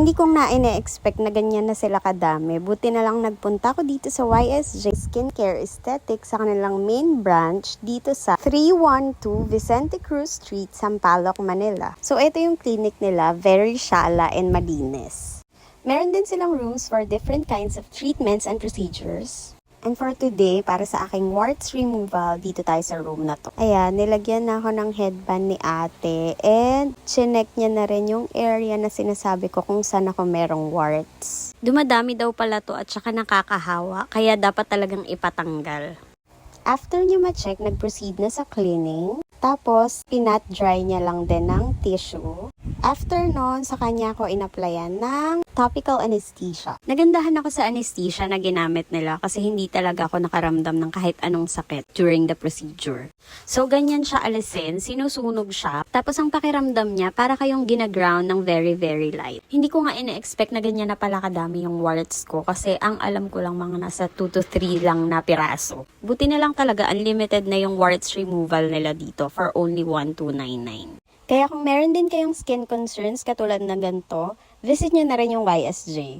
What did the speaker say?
Hindi ko na ine-expect na ganyan na sila kadami. Buti na lang nagpunta ko dito sa YSJ Skincare Aesthetics sa kanilang main branch dito sa 312 Vicente Cruz Street, Sampaloc, Manila. So ito yung clinic nila, very shala and malinis. Meron din silang rooms for different kinds of treatments and procedures. And for today, para sa aking warts removal, dito tayo sa room na to. Ayan, nilagyan na ako ng headband ni ate. And chinek niya na rin yung area na sinasabi ko kung saan ako merong warts. Dumadami daw pala to at saka nakakahawa, kaya dapat talagang ipatanggal. After niya ma-check, nag-proceed na sa cleaning. Tapos, pinat dry niya lang din ng tissue. After nun, sa kanya ako inaplayan ng topical anesthesia. Nagandahan ako sa anesthesia na ginamit nila kasi hindi talaga ako nakaramdam ng kahit anong sakit during the procedure. So, ganyan siya alisin, sinusunog siya, tapos ang pakiramdam niya para kayong ginaground ng very, very light. Hindi ko nga ina-expect na ganyan na pala kadami yung warts ko kasi ang alam ko lang mga nasa 2 to 3 lang na piraso. Buti na lang talaga unlimited na yung warts removal nila dito for only 1299. Kaya kung meron din kayong skin concerns katulad na ganito, visit nyo na rin yung YSJ.